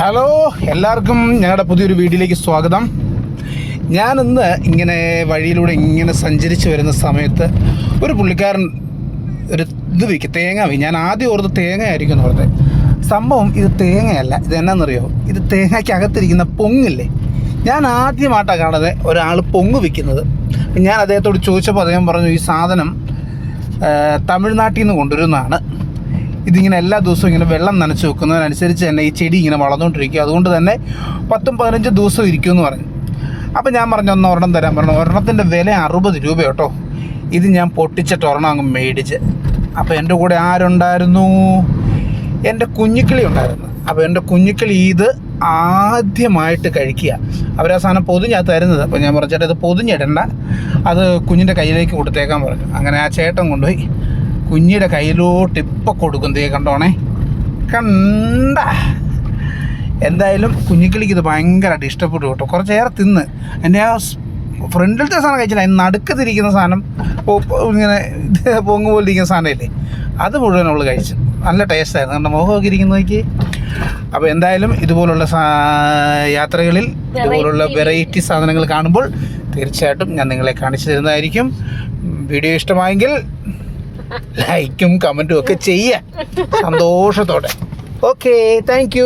Hello എല്ലാവർക്കും ഞങ്ങളുടെ പുതിയൊരു വീഡിയോയിലേക്ക് സ്വാഗതം. ഞാനിന്ന് ഇങ്ങനെ വഴിയിലൂടെ ഇങ്ങനെ സഞ്ചരിച്ച് വരുന്ന സമയത്ത് ഒരു പുള്ളിക്കാരൻ ഒരു ഇത് വിൽക്കും തേങ്ങ വയ്ക്കും ഞാൻ ആദ്യം ഓർത്ത് തേങ്ങ ആയിരിക്കും എന്ന് പറഞ്ഞത് സംഭവം ഇത് തേങ്ങയല്ല ഇത് എന്നാണെന്നറിയോ ഇത് തേങ്ങയ്ക്ക് അകത്തിരിക്കുന്ന പൊങ്ങില്ലേ? ഞാൻ ആദ്യമായിട്ടാണ് കാണുന്നത് ഒരാൾ പൊങ്ങ് വിൽക്കുന്നത്. ഞാൻ അദ്ദേഹത്തോട് ചോദിച്ചപ്പോൾ അദ്ദേഹം പറഞ്ഞു ഈ സാധനം തമിഴ്നാട്ടിൽ നിന്ന് കൊണ്ടുവരുന്നതാണ്. ഇതിങ്ങനെ എല്ലാ ദിവസവും ഇങ്ങനെ വെള്ളം നനച്ച് വെക്കുന്നതിനനുസരിച്ച് തന്നെ ഈ ചെടി ഇങ്ങനെ വളർന്നുകൊണ്ടിരിക്കും. അതുകൊണ്ട് തന്നെ പത്തും പതിനഞ്ചും ഇരിക്കും എന്ന് പറഞ്ഞു. അപ്പോൾ ഞാൻ പറഞ്ഞു ഒന്ന് ഒരെണ്ണം തരാൻ പറഞ്ഞു ഒരെണ്ണത്തിന്റെ വില അറുപത് രൂപ കേട്ടോ. ഇത് ഞാൻ പൊട്ടിച്ചിട്ട് ഒരെണ്ണം അങ്ങ് മേടിച്ച്. അപ്പോൾ എന്റെ കൂടെ ആരുണ്ടായിരുന്നു? എന്റെ കുഞ്ഞിക്കിളി ഉണ്ടായിരുന്നു. അപ്പോൾ എന്റെ കുഞ്ഞിക്കിളി ഇത് ആദ്യമായിട്ട് കഴിക്കുക. അവർ ആ സാധനം പൊതിഞ്ഞാ തരുന്നത്. അപ്പോൾ ഞാൻ പറഞ്ഞു ചേട്ടാ ഇത് പൊതിഞ്ഞിടണ്ട. അത് കുഞ്ഞിന്റെ കയ്യിലേക്ക് കൊടുത്തേക്കാൻ പറഞ്ഞു. അങ്ങനെ ആ ചേട്ടൻ കൊണ്ടുപോയി. കുഞ്ഞിയുടെ കയ്യിലോട്ട് ഇപ്പം കൊടുക്കും. കണ്ടോണേ. കണ്ട. എന്തായാലും കുഞ്ഞിക്കിളിക്ക് ഇത് ഭയങ്കരമായിട്ട് ഇഷ്ടപ്പെട്ടു കേട്ടോ. കുറച്ചേറെ തിന്ന്. എന്റെ ആ ഫ്രണ്ടിലത്തെ സാധനം കഴിച്ചില്ല. അതിന് നടുക്കത്തിരിക്കുന്ന സാധനം ഇങ്ങനെ ഇത് പൊങ്ങ് പോലെ ഇരിക്കുന്ന സാധനമില്ലേ അത് മുഴുവൻ അവൾ കഴിച്ചു. നല്ല ടേസ്റ്റായിരുന്നു കാരണം മുഖമൊക്കെ ഇരിക്കുന്ന നോക്കി. അപ്പോൾ എന്തായാലും ഇതുപോലുള്ള സാ യാത്രകളിൽ ഇതുപോലുള്ള വെറൈറ്റി സാധനങ്ങൾ കാണുമ്പോൾ തീർച്ചയായിട്ടും ഞാൻ നിങ്ങളെ കാണിച്ചു തരുന്നതായിരിക്കും. വീഡിയോ ഇഷ്ടമായെങ്കിൽ ലൈക്കും കമന്റും ഒക്കെ ചെയ്യുക സന്തോഷത്തോടെ. Okay thank